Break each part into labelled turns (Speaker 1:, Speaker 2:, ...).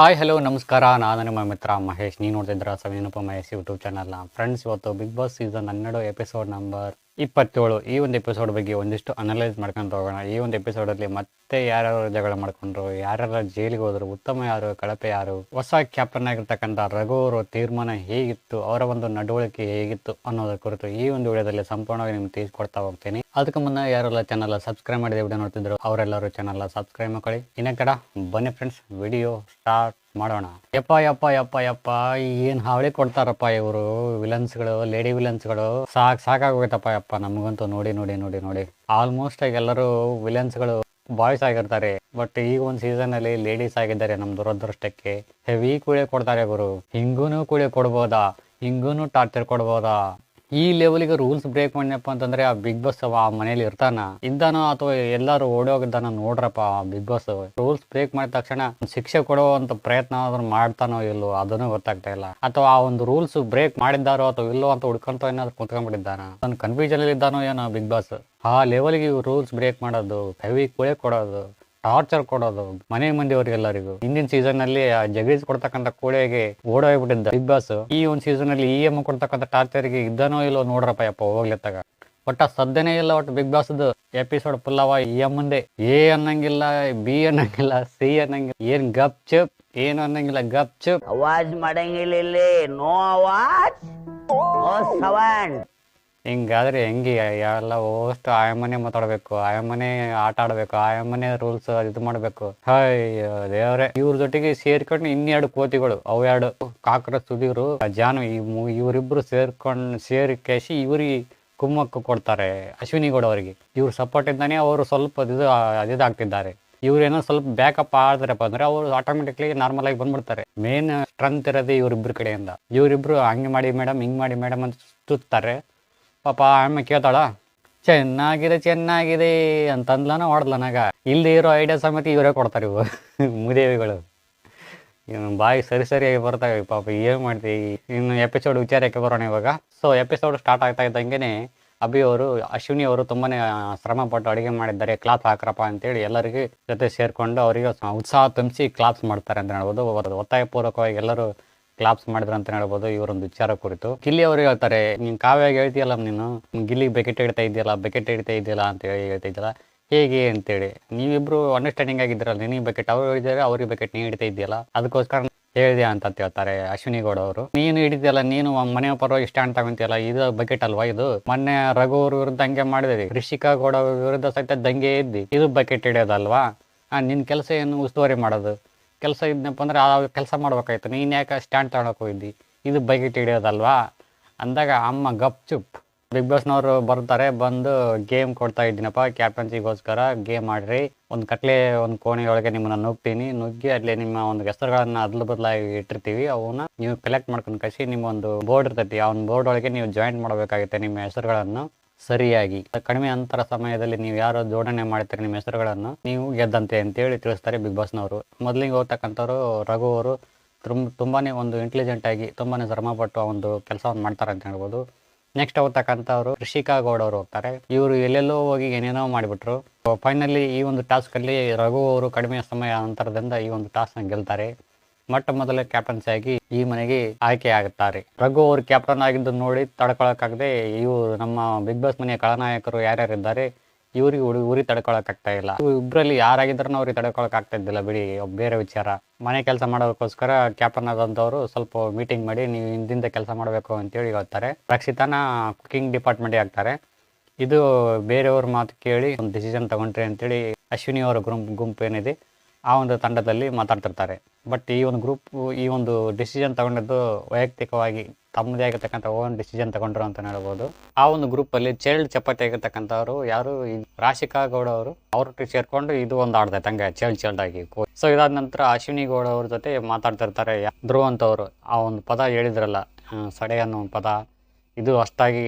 Speaker 1: Hi hello ನಮಸ್ಕಾರ. ನಾನು ನಿಮ್ಮ ಮಿತ್ರ ಮಹೇಶ್. ನೀವು ನೋಡ್ತಿದ್ರ ಸವಿನಪ್ಪ ಮಹೇಶ್ ಯೂಟ್ಯೂಬ್ ಚಾನಲ್ನ ಫ್ರೆಂಡ್ಸ್ ಇವತ್ತು ಬಿಗ್ ಬಾಸ್ ಸೀಸನ್ ಹನ್ನೆರಡು ಎಪಿಸೋಡ್ ನಂಬರ್ ಇಪ್ಪತ್ತೇಳು, ಈ ಒಂದು ಎಪಿಸೋಡ್ ಬಗ್ಗೆ ಒಂದಿಷ್ಟು ಅನಲೈಸ್ ಮಾಡ್ಕೊಂಡು ಹೋಗೋಣ. ಈ ಒಂದು ಎಪಿಸೋಡಲ್ಲಿ ಮತ್ತೆ ಯಾರ್ಯಾರು ಜಗಳ ಮಾಡ್ಕೊಂಡ್ರು, ಯಾರ್ಯಾರ ಜೈಲಿಗೆ ಹೋದ್ರು, ಉತ್ತಮ ಯಾರು, ಕಳಪೆ ಯಾರು, ಹೊಸ ಕ್ಯಾಪ್ಟನ್ ಆಗಿರ್ತಕ್ಕಂಥ ರಘು ಅವರ ತೀರ್ಮಾನ ಹೇಗಿತ್ತು, ಅವರ ಒಂದು ನಡವಳಿಕೆ ಹೇಗಿತ್ತು ಅನ್ನೋದ್ರ ಕುರಿತು ಈ ಒಂದು ವಿಡಿಯೋದಲ್ಲಿ ಸಂಪೂರ್ಣವಾಗಿ ನಿಮ್ಗೆ ತಿಳಿಸ್ಕೊಡ್ತಾ ಹೋಗ್ತೀನಿ. ಅದಕ್ಕೆ ಮುನ್ನ ಯಾರೆಲ್ಲ ಚಾನಲ್ ಸಬ್ಸ್ಕ್ರೈಬ್ ಮಾಡಿದ ವಿಡಿಯೋ ನೋಡ್ತಿದ್ರು ಅವರೆಲ್ಲರೂ ಚಾನಲ್ ಸಬ್ಸ್ಕ್ರೈಬ್ ಮಾಡ್ಕೊಳ್ಳಿ. ಇನ್ನೇ ಕಡ ಬನ್ನಿ ಫ್ರೆಂಡ್ಸ್ ವಿಡಿಯೋ ಸ್ಟಾರ್ಟ್ ಮಾಡೋಣ. ಯಪ್ಪ ಯಪ್ಪ ಯಪ್ಪ ಯಪ್ಪ ಏನ್ ಹಾವಳಿ ಕೊಡ್ತಾರಪ್ಪ ಇವರು? ವಿಲನ್ಸ್ಗಳು, ಲೇಡಿ ವಿಲನ್ಸ್ಗಳು. ಸಾಕ್ ಸಾಕಾಗೋಯ್ತಪ್ಪ ಯಪ್ಪ ನಮಗಂತೂ ನೋಡಿ ನೋಡಿ ನೋಡಿ ನೋಡಿ. ಆಲ್ಮೋಸ್ಟ್ ಆಗಿ ಎಲ್ಲರೂ ವಿಲನ್ಸ್ಗಳು ಬಾಯ್ಸ್ ಆಗಿರ್ತಾರೆ. ಬಟ್ ಈಗ ಒಂದು ಸೀಸನ್ ಅಲ್ಲಿ ಲೇಡೀಸ್ ಆಗಿದ್ದಾರೆ ನಮ್ ದುರದೃಷ್ಟಕ್ಕೆ. ಹೆವಿ ಕೂಳೆ ಕೊಡ್ತಾರೆ ಗುರು. ಹಿಂಗೂನು ಕೂಳೆ ಕೊಡ್ಬೋದಾ? ಹಿಂಗೂನು ಟಾರ್ಚರ್ ಕೊಡ್ಬೋದಾ? ಈ ಲೆವೆಲ್ಗೆ ರೂಲ್ಸ್ ಬ್ರೇಕ್ ಮಾಡ್ಯಪ್ಪ ಅಂತಂದ್ರೆ ಆ ಬಿಗ್ ಬಾಸ್ ಆ ಮನೇಲಿ ಇರ್ತಾನ. ಇದ್ದಾನೋ ಅಥವಾ ಎಲ್ಲಾರು ಓಡೋಗಿದ್ದಾನ ನೋಡ್ರಪ್ಪ ಬಿಗ್ ಬಾಸ್ ರೂಲ್ಸ್ ಬ್ರೇಕ್ ಮಾಡಿದ ತಕ್ಷಣ ಶಿಕ್ಷೆ ಕೊಡುವಂತ ಪ್ರಯತ್ನ ಆದ್ರೂ ಮಾಡ್ತಾನೋ ಇಲ್ಲೋ ಅದನ್ನು ಗೊತ್ತಾಗ್ತಾ ಇಲ್ಲ. ಅಥವಾ ಆ ಒಂದು ರೂಲ್ಸ್ ಬ್ರೇಕ್ ಮಾಡಿದ್ದಾರೋ ಅಥವಾ ಇಲ್ಲೋ ಅಂತ ಹುಡ್ಕೊಂತ ಏನಾದ್ರು ಕುತ್ಕೊಂಡ್ಬಿಟ್ಟಿದ್ದಾನ? ತನ್ನ ಕನ್ಫ್ಯೂಷನ್ ಅಲ್ಲಿ ಇದ್ದಾನೋ ಏನೋ ಬಿಗ್ ಬಾಸ್ ಆ ಲೆವೆಲ್ಗೆ ರೂಲ್ಸ್ ಬ್ರೇಕ್ ಮಾಡೋದು ಹೆವಿ ಕೊಳೆ ಕೊಡೋದು ಟಾರ್ಚರ್ ಕೊಡೋದು, ಮನೆ ಮಂದಿಯವರಿಗೆಲ್ಲರಿಗೂ. ಹಿಂದಿನ ಸೀಸನ್ ಅಲ್ಲಿ ಆ ಕೊಡ್ತಕ್ಕಂತ ಕೊಡ್ತಕ್ಕಂಥ ಕೋಳೆಗೆ ಓಡೋಗ್ಬಿಟ್ಟಿದ್ದ ಬಿಗ್ ಬಾಸ್ ಈ ಒಂದು ಸೀಸನ್ ಅಲ್ಲಿ ಇ ಎಂ ಕೊಡ್ತಕ್ಕಂಥ ಟಾರ್ಚರ್ಗೆ ಇದ್ದಾನೋ ಇಲ್ಲೋ ನೋಡ್ರಪ್ಪ, ಯಪ್ಪ, ಹೋಗ್ಲಿತ್ತಾಗ. ಒಟ್ಟ ಸದ್ಯನೇ ಇಲ್ಲ ಒಟ್ಟು ಬಿಗ್ ಬಾಸ್ ಎಪಿಸೋಡ್ ಫುಲ್ ಅವ ಇ ಎಂ ಮುಂದೆ. ಎ ಅನ್ನಂಗಿಲ್ಲ ಬಿ ಅನ್ನಂಗಿಲ್ಲ ಸಿ ಅನ್ನಂಗಿಲ್ಲ, ಏನ್ ಗಪ್ ಚಪ್, ಏನು ಅನ್ನಂಗಿಲ್ಲ, ಗಪ್ ಚಪ್.
Speaker 2: ಅವಾಜ್ ಮಾಡಂಗಿಲ್ಲ ನೋ ಅವಾಜ್
Speaker 1: ಹಿಂಗಾದ್ರೆ ಹೆಂಗೆ ಎಲ್ಲ ಓಸ್ಟ್ ಆಯಮ್ಮನೆ ಮಾತಾಡ್ಬೇಕು ಮನೆ ಆಟ ಆಡ್ಬೇಕು ಆಯಮ್ಮನೆ ರೂಲ್ಸ್ ಇದು ಮಾಡ್ಬೇಕು. ಅಯ್ಯೋ ದೇವ್ರೆ. ಇವ್ರ ಜೊತೆಗೆ ಸೇರ್ಕೊಂಡು ಇನ್ನೆರಡು ಕೋತಿಗಳು, ಅವು ಎರಡು ಕಾಕರ ಸುದೀರು, ಜಾನು ಇವರಿಬ್ರು ಸೇರ್ಕೊಂಡ್, ಸೇರಿ ಕೇಸಿ ಇವ್ರಿಗೆ ಕುಮ್ಮಕ್ಕು ಕೊಡ್ತಾರೆ ಅಶ್ವಿನಿ ಗೌಡ ಅವರಿಗೆ. ಇವ್ರ ಸಪೋರ್ಟ್ ಇಂದಾನೆ ಅವರು ಸ್ವಲ್ಪ ಇದು ಇದಾಗ್ತಿದ್ದಾರೆ. ಇವ್ರೇನೋ ಸ್ವಲ್ಪ ಬ್ಯಾಕಪ್ ಆದ್ರಪ್ಪ ಅಂದ್ರೆ ಅವರು ಆಟೋಮೆಟಿಕ್ಲಿ ನಾರ್ಮಲ್ ಆಗಿ ಬಂದ್ಬಿಡ್ತಾರೆ. ಮೇನ್ ಸ್ಟ್ರೆಂತ್ ಇರೋದೇ ಇವ್ರಿಬ್ರ ಕಡೆಯಿಂದ. ಇವರಿಬ್ರು ಹಂಗೆ ಮಾಡಿ ಮೇಡಮ್ ಹಿಂಗ್ ಮಾಡಿ ಮೇಡಮ್ ಅಂತ ಸುತ್ತಾರೆ ಪಾಪ ಅಮ್ಮ ಕೇಳ್ತಾಳ, ಚೆನ್ನಾಗಿದೆ ಚೆನ್ನಾಗಿದೆ ಅಂತಂದ್ಲನ ಹೊಡ್ಲನಾಗ ಇಲ್ಲಿ ಇರೋ ಐಡಿಯಾ ಸಮೇತ ಇವರೇ ಕೊಡ್ತಾರೆ ಇವು ಮುದೇವಿಗಳು. ಇವ್ನು ಬಾಯಿ ಸರಿ ಸರಿಯಾಗಿ ಬರ್ತಾವೆ, ಪಾಪ ಏನು ಮಾಡ್ತೀವಿ ಇನ್ನು ಎಪಿಸೋಡ್ ವಿಚಾರಕ್ಕೆ ಬರೋಣ ಇವಾಗ. ಸೊ ಎಪಿಸೋಡ್ ಸ್ಟಾರ್ಟ್ ಆಗ್ತಾ ಇದ್ದಂಗೆನೆ ಅಭಿ ಅವರು, ಅಶ್ವಿನಿ ಅವರು ತುಂಬಾನೇ ಶ್ರಮ ಪಟ್ಟು ಅಡುಗೆ ಮಾಡಿದ್ದಾರೆ, ಕ್ಲಾತ್ ಹಾಕ್ರಪ್ಪ ಅಂತೇಳಿ ಎಲ್ಲರಿಗೂ ಜೊತೆ ಸೇರ್ಕೊಂಡು ಅವರಿಗೆ ಉತ್ಸಾಹ ತುಂಬಿಸಿ ಕ್ಲಾಪ್ಸ್ ಮಾಡ್ತಾರೆ ಅಂತ ಹೇಳ್ಬೋದು. ಒತ್ತಾಯ ಒತ್ತಾಯಪೂರ್ವಕವಾಗಿ ಎಲ್ಲರೂ ಕ್ಲಾಪ್ಸ್ ಮಾಡಿದ್ರು ಅಂತ ಹೇಳ್ಬೋದು, ಇವರೊಂದು ವಿಚಾರ ಕುರಿತು. ಗಿಲ್ಲಿ ಅವರು ಹೇಳ್ತಾರೆ, ನೀನ್ ಕಾವ್ಯಾಗ ಹೇಳ್ತೀಯಲ್ಲ ನೀನು? ಗಿಲ್ಲಿ ಬೆಕೆಟ್ ಹಿಡ್ತಾ ಇದೆಯಲ್ಲ ಬೆಕೆಟ್ ಹಿಡ್ತಾ ಇದೆಯಲ್ಲ ಅಂತ ಹೇಳಿ ಹೇಳ್ತಾ ಇದ್ದಲ್ಲ ಹೇಗೆ ಅಂತೇಳಿ. ನೀವಿಬ್ರು ಅಂಡರ್ಸ್ಟ್ಯಾಂಡಿಂಗ್ ಆಗಿದ್ರಲ್ಲ ನೀನಿಗೆ ಬೆಕೆಟ್ ಅವ್ರು ಹೇಳಿದಾರೆ ಅವ್ರಿಗೆ ಬೆಕೆಟ್ ನೀ ಹಿಡಿತಾ ಇದೆಯಲ್ಲ ಅದಕ್ಕೋಸ್ಕರ ಹೇಳಿದೆ ಅಂತ ಹೇಳ್ತಾರೆ ಅಶ್ವಿನಿ ಗೌಡ ಅವರು. ನೀನು ಹಿಡಿದಿಯಲ್ಲ ನೀನು ಮನೆ ಪರವಾಗಿ ಸ್ಟ್ಯಾಂಡ್ ತಗೊಂತಿಯಲ್ಲ, ಇದು ಬಕೆಟ್ ಅಲ್ವಾ ಇದು? ಮೊನ್ನೆ ರಘು ಅವ್ರ ವಿರುದ್ಧ ಹಂಗೆ ಮಾಡಿದ್ರಿ, ರಿಷಿಕಾ ಗೌಡ ವಿರುದ್ಧ ಸಹಿತ ದಂಗೆ ಇದ್ದಿ ಇದು ಬಕೆಟ್ ಹಿಡಿಯೋದಲ್ವಾ? ನಿನ್ ಕೆಲಸ ಏನು ಉಸ್ತುವಾರಿ ಮಾಡೋದು? ಕೆಲಸ ಇದ್ನಪ್ಪ ಅಂದ್ರೆ ಆ ಕೆಲಸ ಮಾಡ್ಬೇಕಾಯ್ತು. ನೀನ್ಯಾಕ ಸ್ಟ್ಯಾಂಡ್ ತಗೊಳಕ್ಕೆ ಹೋಗಿದ್ದಿ? ಇದು ಬಕೆಟ್ ಹಿಡಿಯೋದಲ್ವಾ? ಅಂದಾಗ ಅಮ್ಮ ಗಪ್ ಚುಪ್. ಬಿಗ್ ಬಾಸ್ನವರು ಬರ್ತಾರೆ, ಬಂದು ಗೇಮ್ ಕೊಡ್ತಾ ಇದ್ದೀನಪ್ಪ ಕ್ಯಾಪ್ಟನ್ಸಿಗೋಸ್ಕರ ಗೇಮ್ ಆಡ್ರಿ. ಒಂದು ಕಟ್ಲೆ ಒಂದು ಕೋಣೆಯೊಳಗೆ ನಿಮ್ಮನ್ನ ನುಗ್ತೀನಿ. ನುಗ್ಗಿ ಅಲ್ಲಿ ನಿಮ್ಮ ಒಂದು ಹೆಸರುಗಳನ್ನ ಅದ್ಲು ಬದಲಾಗಿ ಇಟ್ಟಿರ್ತೀವಿ. ಅವನ್ನ ನೀವು ಕಲೆಕ್ಟ್ ಮಾಡ್ಕೊಂಡು ಕಸಿ ನಿಮ್ಮ ಒಂದು ಬೋರ್ಡ್ ಇರ್ತೈತಿ ಆ ಬೋರ್ಡ್ ಒಳಗೆ ನೀವು ಜಾಯಿಂಟ್ ಮಾಡಬೇಕಾಗುತ್ತೆ ನಿಮ್ಮ ಹೆಸರುಗಳನ್ನು. ಸರಿಯಾಗಿ. ಕಡಿಮೆ ಅಂತರ ಸಮಯದಲ್ಲಿ ನೀವು ಯಾರು ಜೋಡಣೆ ಮಾಡ್ತೀರಿ ನಿಮ್ಮ ಹೆಸರುಗಳನ್ನು, ನೀವು ಗೆದ್ದಂತೆ ಅಂತೇಳಿ ತಿಳಿಸ್ತಾರೆ ಬಿಗ್ ಬಾಸ್ನವರು. ಮೊದಲಿಗೆ ಹೋಗ್ತಕ್ಕಂಥವ್ರು ರಘು ಅವರು ತುಂಬ ತುಂಬಾನೇ ಒಂದು ಇಂಟೆಲಿಜೆಂಟ್ ಆಗಿ ತುಂಬಾನೇ ಶ್ರಮಪಟ್ಟು ಆ ಒಂದು ಕೆಲಸವನ್ನು ಮಾಡ್ತಾರೆ ಅಂತ ಹೇಳ್ಬೋದು. ನೆಕ್ಸ್ಟ್ ಹೋಗ್ತಕ್ಕಂಥವ್ರು ಋಷಿಕಾ ಗೌಡ ಅವರು ಹೋಗ್ತಾರೆ ಇವರು ಎಲ್ಲೆಲ್ಲೋ ಹೋಗಿ ಏನೇನೋ ಮಾಡಿಬಿಟ್ರು. ಫೈನಲಿ ಈ ಒಂದು ಟಾಸ್ಕ್ ಅಲ್ಲಿ ರಘು ಅವರು ಕಡಿಮೆ ಸಮಯ ಅಂತರದಿಂದ ಈ ಒಂದು ಟಾಸ್ಕ್ ಗೆಲ್ತಾರೆ. ಮೊಟ್ಟ ಮೊದಲ ಕ್ಯಾಪ್ಟನ್ಸಿ ಆಗಿ ಈ ಮನೆಗೆ ಆಯ್ಕೆ ಆಗುತ್ತಾರೆ ರಘು ಅವರು ಕ್ಯಾಪ್ಟನ್ ಆಗಿದ್ದು ನೋಡಿ ತಡ್ಕೊಳಕಾಗದೆ ಇವು ನಮ್ಮ ಬಿಗ್ ಬಾಸ್ ಮನೆಯ ಖಳನಾಯಕರು ಯಾರ್ಯಾರಿದ್ದಾರೆ, ಇವ್ರಿಗೆ ಉಡಿ ಉರಿ ತಡ್ಕೊಳಕಾಗ್ತಾ ಇಲ್ಲ. ಇಬ್ಬರಲ್ಲಿ ಯಾರಾಗಿದ್ರು ಅವ್ರಿಗೆ ತಡ್ಕೊಳಕ್ ಆಗ್ತಾ ಇದ್ದಿಲ್ಲ ಬಿಡಿ ಬೇರೆ ವಿಚಾರ. ಮನೆ ಕೆಲಸ ಮಾಡೋದಕ್ಕೋಸ್ಕರ ಕ್ಯಾಪ್ಟನ್ ಆದಂಥವ್ರು ಸ್ವಲ್ಪ ಮೀಟಿಂಗ್ ಮಾಡಿ, ನೀವು ಹಿಂದಿಂದ ಕೆಲಸ ಮಾಡಬೇಕು ಅಂತೇಳಿ ಹೇಳ್ತಾರೆ. ರಕ್ಷಿತಾನ ಕುಕಿಂಗ್ ಡಿಪಾರ್ಟ್ಮೆಂಟ್ ಆಗ್ತಾರೆ. ಇದು ಬೇರೆಯವ್ರ ಮಾತು ಕೇಳಿ, ಒಂದು ಡಿಸಿಷನ್ ತಗೊಂಡ್ರಿ ಅಂತೇಳಿ ಅಶ್ವಿನಿ ಅವರ ಗುಂಪು ಗುಂಪು ಏನಿದೆ ಆ ಒಂದು ತಂಡದಲ್ಲಿ ಮಾತಾಡ್ತಿರ್ತಾರೆ. ಬಟ್ ಈ ಒಂದು ಗ್ರೂಪ್ ಈ ಒಂದು ಡಿಸಿಷನ್ ತಗೊಂಡಿದ್ದು ವೈಯಕ್ತಿಕವಾಗಿ ತಮ್ಮದೇ ಆಗಿರ್ತಕ್ಕಂಥ ಓನ್ ಡಿಸಿಷನ್ ತಗೊಂಡ್ರು ಅಂತ ಹೇಳ್ಬೋದು. ಆ ಒಂದು ಗ್ರೂಪ್ ಅಲ್ಲಿ ಚೈಲ್ಡ್ ಚಪಾತಿ ಆಗಿರ್ತಕ್ಕಂಥವ್ರು ಯಾರು? ರಾಶಿಕಾ ಗೌಡ ಅವರು. ಅವ್ರ ಸೇರ್ಕೊಂಡು ಇದು ಒಂದು ಆಡ್ತೈತೆ ತಂಗ ಚೈಲ್ಡ್ ಚೈಲ್ಡ್ ಆಗಿ. ಸೊ ಇದಾದ ನಂತರ ಅಶ್ವಿನಿ ಗೌಡ ಅವ್ರ ಜೊತೆ ಮಾತಾಡ್ತಿರ್ತಾರೆ ಯಾ- ಧ್ರುವ್ ಅಂತವ್ರು ಆ ಒಂದು ಪದ ಹೇಳಿದ್ರಲ್ಲ ಸಡೆ ಅನ್ನೋ ಒಂದು ಪದ. ಇದು ಅಷ್ಟಾಗಿ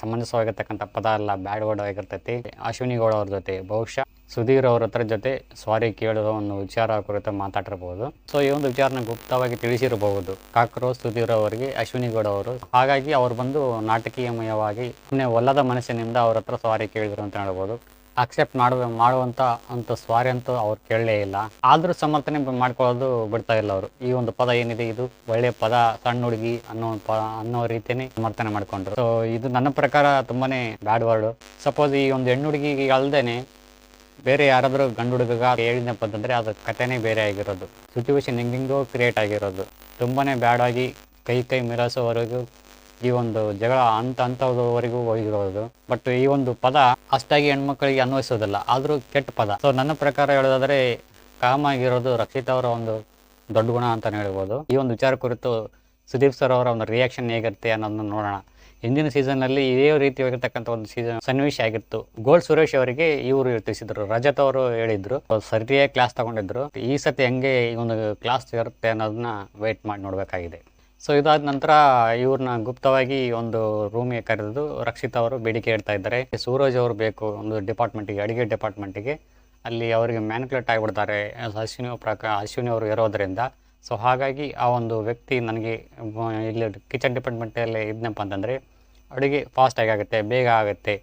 Speaker 1: ಸಮಂಜಸವಾಗಿರ್ತಕ್ಕಂಥ ಪದ ಅಲ್ಲ ಬ್ಯಾಡ್ ವರ್ಡ್ ಆಗಿರ್ತೈತಿ. ಅಶ್ವಿನಿ ಗೌಡ ಅವ್ರ ಜೊತೆ, ಬಹುಶಃ ಸುಧೀರ್ ಅವ್ರ ಹತ್ರ ಜೊತೆ ಸಾರಿ ಕೇಳೋ ಒಂದು ವಿಚಾರ ಕುರಿತು ಮಾತಾಡಿರಬಹುದು ಸೊ ಈ ಒಂದು ವಿಚಾರನ ಗುಪ್ತವಾಗಿ ತಿಳಿಸಿರಬಹುದು. ಕಾಕ್ರೋ ಸುಧೀರ್ ಅವರಿಗೆ ಅಶ್ವಿನಿ ಗೌಡ ಅವರು. ಹಾಗಾಗಿ ಅವ್ರು ಬಂದು ನಾಟಕೀಯಮಯವಾಗಿ ಸುಮ್ಮನೆ ಒಲ್ಲದ ಮನಸ್ಸಿನಿಂದ ಅವ್ರ ಹತ್ರ ಸಾರಿ ಕೇಳಿದ್ರು ಅಂತ ಹೇಳ್ಬೋದು. ಅಕ್ಸೆಪ್ಟ್ ಮಾಡುವ, ಮಾಡುವಂತ ಅಂತ ಸ್ವಾರಿ ಅಂತೂ ಅವ್ರು ಕೇಳಲೇ ಇಲ್ಲ. ಆದ್ರೂ ಸಮರ್ಥನೆ ಮಾಡ್ಕೊಳ್ಳೋದು ಬಿಡ್ತಾ ಇಲ್ಲ ಅವರು. ಈ ಒಂದು ಪದ ಏನಿದೆ ಇದು? ಒಳ್ಳೆ ಪದ, ಸಣ್ಣ ಹುಡುಗಿ ಅನ್ನೋ ಅನ್ನೋ ರೀತಿನೇ ಸಮರ್ಥನೆ ಮಾಡ್ಕೊಂಡ್ರು. ಸೊ ಇದು ನನ್ನ ಪ್ರಕಾರ ತುಂಬಾನೇ ಬ್ಯಾಡ್ ವರ್ಡ್. ಸಪೋಸ್ ಈ ಒಂದು ಹೆಣ್ಣು ಹುಡುಗಿಗೆ ಅಲ್ದೇನೆ ಬೇರೆ ಯಾರಾದರೂ ಗಂಡು ಹುಡುಗ ಹೇಳಿದ್ನಪ್ಪ ಅಂತಂದ್ರೆ ಅದು ಕಥೆನೇ ಬೇರೆ ಆಗಿರೋದು. ಸಿಚುವೇಶನ್ ಹೆಂಗೆಂಗೋ ಕ್ರಿಯೇಟ್ ಆಗಿರೋದು. ತುಂಬಾನೇ ಬ್ಯಾಡ್ ಆಗಿ ಕೈ ಕೈ ಮಿಲಾಸೋವರೆಗೂ ಈ ಒಂದು ಜಗಳ ಅಂತ ಅಂತವರೆಗೂ ಹೋಗಿರೋದು. ಬಟ್ ಈ ಒಂದು ಪದ ಅಷ್ಟಾಗಿ ಹೆಣ್ಮಕ್ಳಿಗೆ ಅನ್ವಯಿಸೋದಿಲ್ಲ. ಆದರೂ ಕೆಟ್ಟ ಪದ. ಸೊ ನನ್ನ ಪ್ರಕಾರ ಹೇಳೋದಾದ್ರೆ ಕಾಮ ಆಗಿರೋದು ರಕ್ಷಿತ್ ಅವರ ಒಂದು ದೊಡ್ಡ ಗುಣ ಅಂತಾನೆ ಹೇಳ್ಬೋದು. ಈ ಒಂದು ವಿಚಾರ ಕುರಿತು ಸುದೀಪ್ ಸರ್ ಅವರ ಒಂದು ರಿಯಾಕ್ಷನ್ ಹೇಗಿರುತ್ತೆ ಅನ್ನೋದನ್ನ ನೋಡೋಣ. ಹಿಂದಿನ ಸೀಸನ್ ಅಲ್ಲಿ ಇದೇ ರೀತಿಯಾಗಿರ್ತಕ್ಕಂಥ ಒಂದು ಸೀಸನ್ ಸನ್ನಿವೇಶ ಆಗಿತ್ತು. ಗೋಲ್ಡ್ ಸುರೇಶ್ ಅವರಿಗೆ ಇವರು ತಿಳಿಸಿದ್ರು. ರಜತ್ ಅವರು ಹೇಳಿದ್ರು. ಸರಿಯಾಗಿ ಕ್ಲಾಸ್ ತಗೊಂಡಿದ್ರು. ಈ ಸತಿ ಹೆಂಗೆ ಈ ಒಂದು ಕ್ಲಾಸ್ ಇರುತ್ತೆ ಅನ್ನೋದನ್ನ ವೇಟ್ ಮಾಡಿ ನೋಡಬೇಕಾಗಿದೆ. ಸೊ ಇದಾದ ನಂತರ ಇವ್ರನ್ನ ಗುಪ್ತವಾಗಿ ಒಂದು ರೂಮಿಗೆ ಕರೆದು ರಕ್ಷಿತ್ ಅವರು ಬೇಡಿಕೆ ಇಡ್ತಾ ಇದ್ದಾರೆ. ಸೂರಜ್ ಅವರು ಬೇಕು ಒಂದು ಡಿಪಾರ್ಟ್ಮೆಂಟಿಗೆ ಅಡಿಗೆ ಡಿಪಾರ್ಟ್ಮೆಂಟಿಗೆ ಅಲ್ಲಿ ಅವರಿಗೆ ಮ್ಯಾನ್ಕುಲೇಟ್ ಆಗಿಬಿಡ್ತಾರೆ, ಅಶ್ವಿನಿ ಪ್ರಕಾರ ಅಶ್ವಿನಿ ಅವರು ಇರೋದ್ರಿಂದ. ಸೊ ಹಾಗಾಗಿ ಆ ಒಂದು ವ್ಯಕ್ತಿ ನನಗೆ, ಇಲ್ಲಿ ಕಿಚನ್ ಡಿಪಾರ್ಟ್ಮೆಂಟಲ್ಲಿ ಇದ್ನಪ್ಪ ಅಂತಂದರೆ, ಅಡುಗೆ ಫಾಸ್ಟಾಗಿ ಆಗುತ್ತೆ, ಬೇಗ ಆಗುತ್ತೆ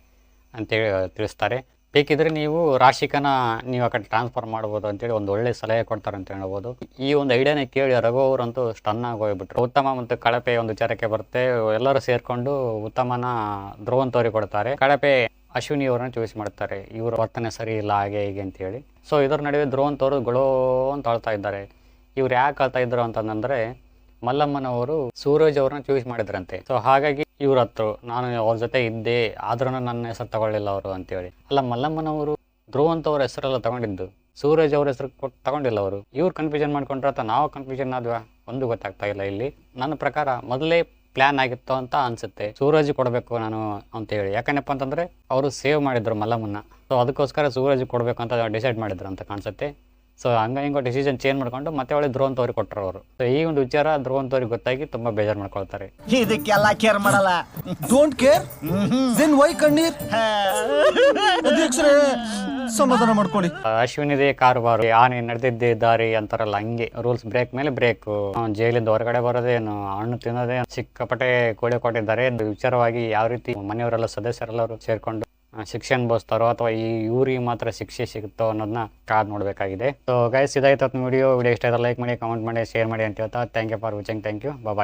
Speaker 1: ಅಂತೇಳಿ ತಿಳಿಸ್ತಾರೆ. ಬೇಕಿದ್ರೆ ನೀವು ರಾಶಿಕನ ನೀವು ಆ ಕಡೆ ಟ್ರಾನ್ಸ್ಫರ್ ಮಾಡ್ಬೋದು ಅಂತೇಳಿ ಒಂದು ಒಳ್ಳೆ ಸಲಹೆ ಕೊಡ್ತಾರೆ ಅಂತ ಹೇಳ್ಬೋದು. ಈ ಒಂದು ಐಡಿಯಾನ ಕೇಳಿ ರಘು ಅವರಂತೂ ಸ್ಟನ್ ಆಗಿ ಹೋಗ್ಬಿಟ್ರು ಉತ್ತಮ ಮತ್ತು ಕಳಪೆ ಒಂದು ವಿಚಾರಕ್ಕೆ ಬರುತ್ತೆ. ಎಲ್ಲರೂ ಸೇರಿಕೊಂಡು ಉತ್ತಮನ ಧ್ರುವನ್ ತೋರಿ ಕೊಡ್ತಾರೆ ಕಳಪೆ ಅಶ್ವಿನಿ ಅವ್ರನ್ನ ಚೂಸ್ ಮಾಡ್ತಾರೆ. ಇವ್ರ ವರ್ತನೆ ಸರಿ ಇಲ್ಲ, ಹಾಗೆ, ಹೀಗೆ ಅಂತೇಳಿ ಸೊ ಇದರ ನಡುವೆ ಧ್ರುವನ್ ತೋರು ಗೊಳೋ ಅಂತ ಅಳ್ತಾ ಇದ್ದಾರೆ. ಇವ್ರು ಯಾಕೆ ಅಳ್ತಾ ಇದ್ರು ಅಂತಂದ್ರೆ ಮಲ್ಲಮ್ಮನವರು ಸೂರಜ್ ಅವ್ರನ್ನ ಚೂಸ್ ಮಾಡಿದ್ರಂತೆ. ಸೊ ಹಾಗಾಗಿ ಇವ್ರ ಹತ್ರ ನಾನು ಅವ್ರ ಜೊತೆ ಇದ್ದೆ ಆದ್ರೂ ನನ್ನ ಹೆಸರು ತಗೊಳ್ಳಿಲ್ಲ ಅವರು ಅಂತೇಳಿ. ಅಲ್ಲ, ಮಲ್ಲಮ್ಮನವರು ಧ್ರುವ ಅಂತ ಅವ್ರ ಹೆಸರೆಲ್ಲ ತಗೊಂಡಿದ್ದು. ಸೂರಜ್ ಅವ್ರ ಹೆಸರು ತಗೊಂಡಿಲ್ಲ ಅವರು. ಇವ್ರು ಕನ್ಫ್ಯೂಷನ್ ಮಾಡ್ಕೊಂಡ್ರೆ ಅಥವಾ ನಾವು ಕನ್ಫ್ಯೂಷನ್ ಆದ್ವಾ? ಒಂದು ಗೊತ್ತಾಗ್ತಾ ಇಲ್ಲ ಇಲ್ಲಿ. ನನ್ನ ಪ್ರಕಾರ ಮೊದಲೇ ಪ್ಲಾನ್ ಆಗಿತ್ತು ಅಂತ ಅನ್ಸುತ್ತೆ. ಸೂರಜ್ ಕೊಡಬೇಕು ನಾನು ಅಂತ ಹೇಳಿ ಯಾಕಂದಪ್ಪ ಅಂತಂದ್ರೆ, ಅವರು ಸೇವ್ ಮಾಡಿದ್ರು ಮಲ್ಲಮ್ಮನ್ನ. ಸೊ ಅದಕ್ಕೋಸ್ಕರ ಸೂರಜ್ ಕೊಡಬೇಕು ಅಂತ ಡಿಸೈಡ್ ಮಾಡಿದ್ರು ಅಂತ ಕಾಣಿಸುತ್ತೆ. ಸೊ ಹಂಗ ಹಿಂಗೋ ಡಿಸಿಷನ್ ಚೇಂಜ್ ಮಾಡ್ಕೊಂಡು ಮತ್ತೆ ಒಳ್ಳೆ ಧ್ರುವಂತ ತೋರಿ ಕೊಟ್ಟರು ಅವರು. ಸೊ ಈ ಒಂದು ವಿಚಾರ ಧ್ರುವಂತ ತೋರಿ ಗೊತ್ತಾಗಿ ತುಂಬಾ ಬೇಜಾರು ಮಾಡ್ಕೊಳ್ತಾರೆ.
Speaker 2: ಇದಕ್ಕೆಲ್ಲ ಕೇರ್ ಮಾಡಲ್ಲ.
Speaker 3: ಡೋಂಟ್ ಕೇರ್ ದೆನ್ ವೈ ಕಣ್ಣೀರ್? ಅಧ್ಯಕ್ಷರೇ ಸಮಾಧಾನ ಮಾಡ್ಕೊಳ್ಳಿ.
Speaker 1: ಅಶ್ವಿನಿದೇ ಕಾರುಬಾರು ಆನೆ ನಡೆದಿದ್ದೇ ದಾರಿ ಅಂತಾರಲ್ಲ ಹಂಗೆ. ರೂಲ್ಸ್ ಬ್ರೇಕ್ ಮೇಲೆ ಬ್ರೇಕ್ ಜೈಲಿಂದ ಹೊರಗಡೆ ಬರೋದೇನು ಹಣ್ಣು ತಿನ್ನೋದೇ ಸಿಕ್ಕಾಪಟ್ಟೆ ಕೋಳಿ ಕೊಟ್ಟಿದ್ದಾರೆ. ವಿಚಾರವಾಗಿ ಯಾವ ರೀತಿ ಮನೆಯವರೆಲ್ಲ ಸದಸ್ಯರೆಲ್ಲರೂ ಸೇರ್ಕೊಂಡು ಶಿಕ್ಷೆ ಅನುಭವಿಸ್ತಾರೋ ಅಥವಾ ಈ ಇವ್ರಿಗೆ ಮಾತ್ರ ಶಿಕ್ಷೆ ಸಿಗುತ್ತೋ ಅನ್ನೋದನ್ನ ಕಾದು ನೋಡಬೇಕಾಗಿದೆ. ಸೊ ಗೈಸ್ ಇದಾಯ್ತು ವಿಡಿಯೋ ವಿಡಿಯೋ ಇಷ್ಟ ಲೈಕ್ ಮಾಡಿ ಕಮೆಂಟ್ ಮಾಡಿ ಶೇರ್ ಮಾಡಿ ಅಂತ ಹೇಳ್ತಾ thank you for watching thank you bye